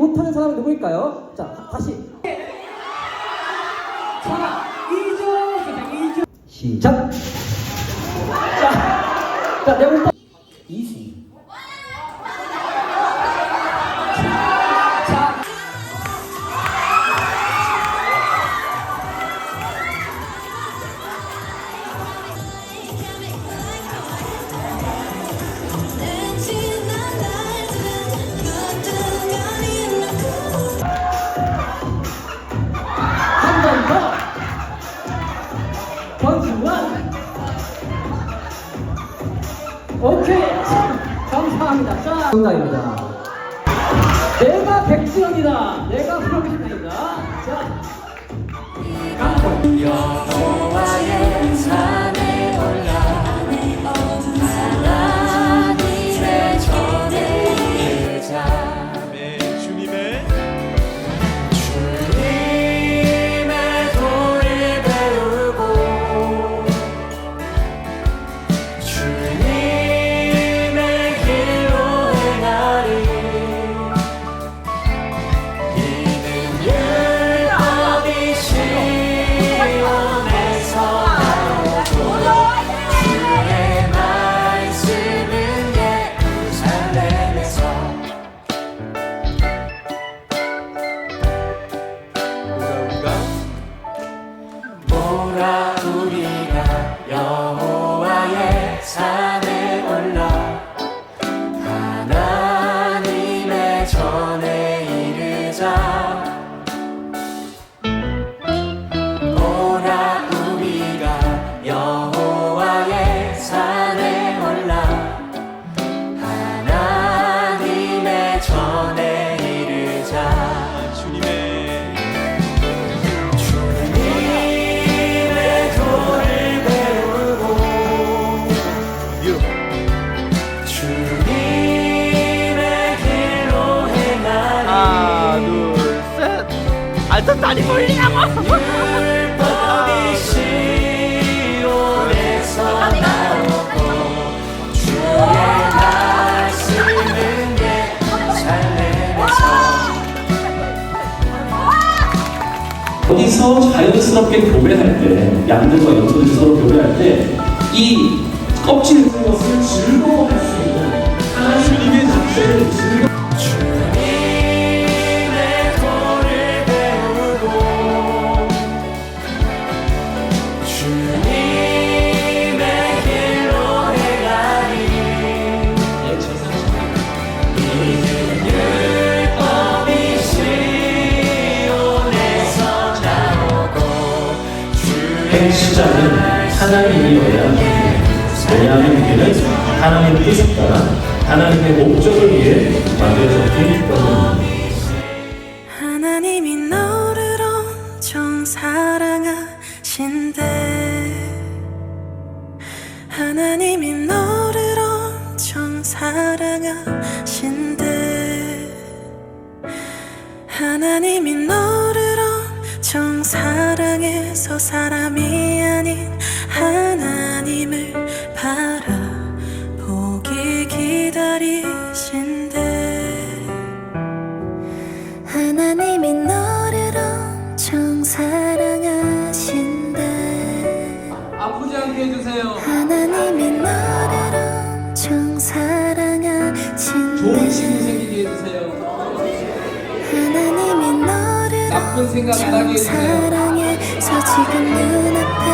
못하는 사람은 누구일까요? 자, 다- 다시. 자, 2조 선생 2조. 시작! 자, 자, 내가 일 권승환! 오케이! 감사합니다. 자, 정답입니다. 내가 백지연이다. 내가 프로페셔널이다. 자, 강권. 여호와 알트 다리 벌리라고. 어디서 자연스럽게 교배할 때, 양들과 염소들이 서로 교배할 때, 이 껍질을 쓴 것을 즐거워할 수 있는 하나님의 자체를 시작은 하나님이어야 합니다. 왜냐하면 우리는 하나님의 뜻따라 하나님의 목적을 위해 만들어졌기 때문입니다. 하나님이 너를 엄청 사랑하신대 하나님이 너를 엄청 사랑하신대 하나님이 너를 엄청 사랑해서 사람 좋은 친구 생기게 해주세요. 하나님이 너를 나쁜 생각 안 하게 해주세요. 사랑해서 지금 눈앞에